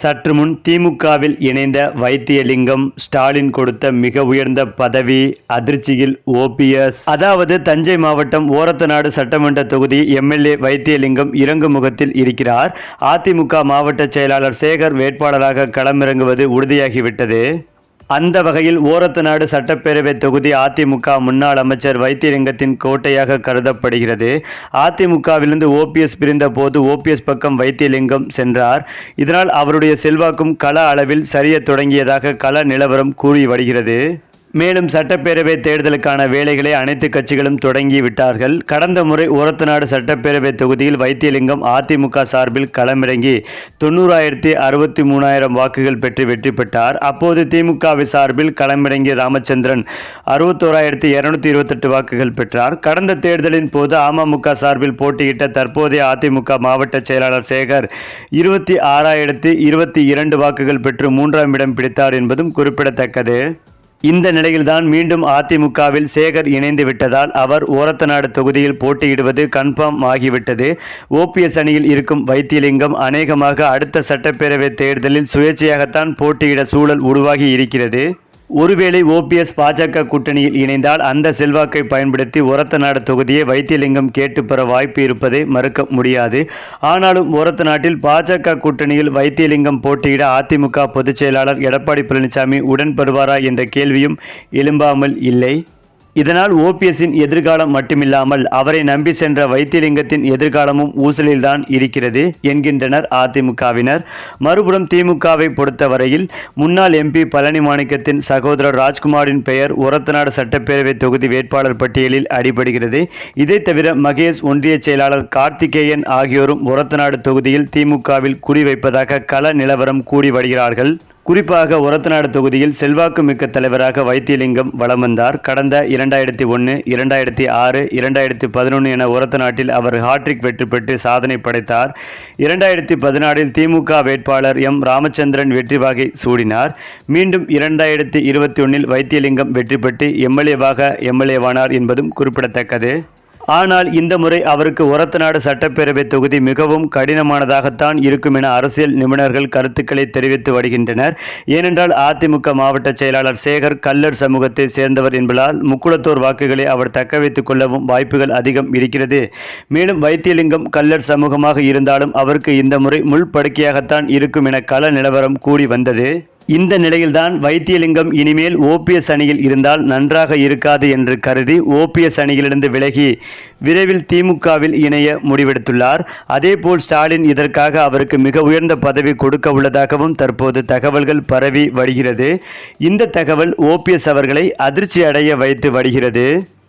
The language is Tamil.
சற்று முன் திமுகவில் இணைந்த வைத்தியலிங்கம் ஸ்டாலின் கொடுத்த மிக உயர்ந்த பதவி அதிர்ச்சியில் ஓபிஎஸ் அதாவது தஞ்சை மாவட்டம் ஓரத்தநாடு சட்டமன்ற தொகுதி எம்எல்ஏ வைத்தியலிங்கம் இறங்கு முகத்தில் இருக்கிறார். அதிமுக மாவட்ட செயலாளர் சேகர் வேட்பாளராக களமிறங்குவது உறுதியாகிவிட்டது. அந்த வகையில் ஓரத்தநாடு சட்டப்பேரவை தொகுதி அதிமுக முன்னாள் அமைச்சர் வைத்தியலிங்கத்தின் கோட்டையாக கருதப்படுகிறது. அதிமுகவிலிருந்து ஓபிஎஸ் பிரிந்த போது ஓபிஎஸ் பக்கம் வைத்தியலிங்கம் சென்றார். இதனால் அவருடைய செல்வாக்கும் கள அளவில் சரிய தொடங்கியதாக கள நிலவரம் கூறி வருகிறது. மேலும் சட்டப்பேரவை தேர்தலுக்கான வேலைகளை அனைத்து கட்சிகளும் தொடங்கி விட்டார்கள். கடந்த முறை ஓரத்தநாடு சட்டப்பேரவை தொகுதியில் வைத்தியலிங்கம் அதிமுக சார்பில் களமிறங்கி தொண்ணூறாயிரத்தி அறுபத்தி மூணாயிரம் வாக்குகள் பெற்று வெற்றி பெற்றார். அப்போது திமுகவை சார்பில் களமிறங்கிய ராமச்சந்திரன் அறுபத்தோராயிரத்தி இருநூத்தி இருபத்தெட்டு வாக்குகள் பெற்றார். கடந்த தேர்தலின் போது அமமுக சார்பில் போட்டியிட்ட தற்போதைய அதிமுக மாவட்ட செயலாளர் சேகர் இருபத்தி ஆறாயிரத்தி இருபத்தி இரண்டு வாக்குகள் பெற்று மூன்றாம் இடம் பிடித்தார் என்பதும் குறிப்பிடத்தக்கது. இந்த நிலையில்தான் மீண்டும் அதிமுகவில் சேகர் இணைந்து விட்டதால் அவர் ஓரத்தநாடு தொகுதியில் போட்டியிடுவது கன்ஃபார்ம் ஆகிவிட்டது. ஓபிஎஸ் அணியில் இருக்கும் வைத்தியலிங்கம் அநேகமாக அடுத்த சட்டப்பேரவை தேர்தலில் சுயேட்சையாகத்தான் போட்டியிட சூழல் உருவாகி இருக்கிறது. ஒருவேளை ஓபிஎஸ் பாஜக கூட்டணியில் இணைந்தால் அந்த செல்வாக்கை பயன்படுத்தி ஒரத்தநாடு தொகுதியை வைத்தியலிங்கம் கேட்டு பெற வாய்ப்பு இருப்பதை மறுக்க முடியாது. ஆனாலும் ஒரத்தநாட்டில் பாஜக கூட்டணியில் வைத்தியலிங்கம் போட்டியிட அதிமுக பொதுச் செயலாளர் எடப்பாடி பழனிசாமி உடன்படுவாரா என்ற கேள்வியும் எழும்பாமல் இல்லை. இதனால் ஓபிஎஸ்ஸின் எதிர்காலம் மட்டுமில்லாமல் அவரை நம்பி சென்ற வைத்தியலிங்கத்தின் எதிர்காலமும் ஊசலில்தான் இருக்கிறது என்கின்றனர் அதிமுகவினர். மறுபுறம் திமுகவை பொறுத்தவரையில் முன்னாள் எம்பி பழனி மாணிக்கத்தின் சகோதரர் ராஜ்குமாரின் பெயர் உரத்தநாடு சட்டப்பேரவை தொகுதி வேட்பாளர் பட்டியலில் அடிபடுகிறது. இதை தவிர மகேஷ் ஒன்றிய செயலாளர் கார்த்திகேயன் ஆகியோரும் உரத்தநாடு தொகுதியில் திமுகவில் குறிவைப்பதாக கள நிலவரம் கூடி வருகிறார்கள். குறிப்பாக ஒரத்தநாடு தொகுதியில் செல்வாக்கு மிக்க தலைவராக வைத்தியலிங்கம் வலம் வந்தார். கடந்த இரண்டாயிரத்தி ஒன்று இரண்டாயிரத்தி ஆறு இரண்டாயிரத்தி பதினொன்று என ஒரத்தநாட்டில் அவர் ஹாட்ரிக் வெற்றி பெற்று சாதனை படைத்தார். இரண்டாயிரத்தி பதினாறில் திமுக வேட்பாளர் எம் ராமச்சந்திரன் வெற்றி வாகை சூடினார். மீண்டும் இரண்டாயிரத்தி இருபத்தி ஒன்றில் வைத்தியலிங்கம் வெற்றி பெற்று எம்எல்ஏவாக எம்எல்ஏவானார் என்பதும் குறிப்பிடத்தக்கது. ஆனால் இந்த முறை அவருக்கு ஒரத்தநாடு சட்டப்பேரவை தொகுதி மிகவும் கடினமானதாகத்தான் இருக்கும் என அரசியல் நிபுணர்கள் கருத்துக்களை தெரிவித்து வருகின்றனர். ஏனென்றால் அதிமுக மாவட்ட செயலாளர் சேகர் கல்லர் சமூகத்தை சேர்ந்தவர் என்பதால் முக்குளத்தோர் வாக்குகளை அவர் தக்க வைத்துக் கொள்ளவும் வாய்ப்புகள் அதிகம் இருக்கிறது. மேலும் வைத்தியலிங்கம் கல்லர் சமூகமாக இருந்தாலும் அவருக்கு இந்த முறை முள்படுக்கையாகத்தான் இருக்கும் என கள நிலவரம் கூடி வந்தது. இந்த நிலையில்தான் வைத்தியலிங்கம் இனிமேல் ஓபிஎஸ் அணியில் இருந்தால் நன்றாக இருக்காது என்று கருதி ஓபிஎஸ் அணியிலிருந்து விலகி விரைவில் திமுகவில் இணைய முடிவெடுத்துள்ளார். அதேபோல் ஸ்டாலின் இதற்காக அவருக்கு மிக உயர்ந்த பதவி கொடுக்க உள்ளதாகவும் தற்போது தகவல்கள் பரவி வருகிறது. இந்த தகவல் ஓபிஎஸ் அவர்களை அதிர்ச்சி அடைய வைத்து வருகிறது.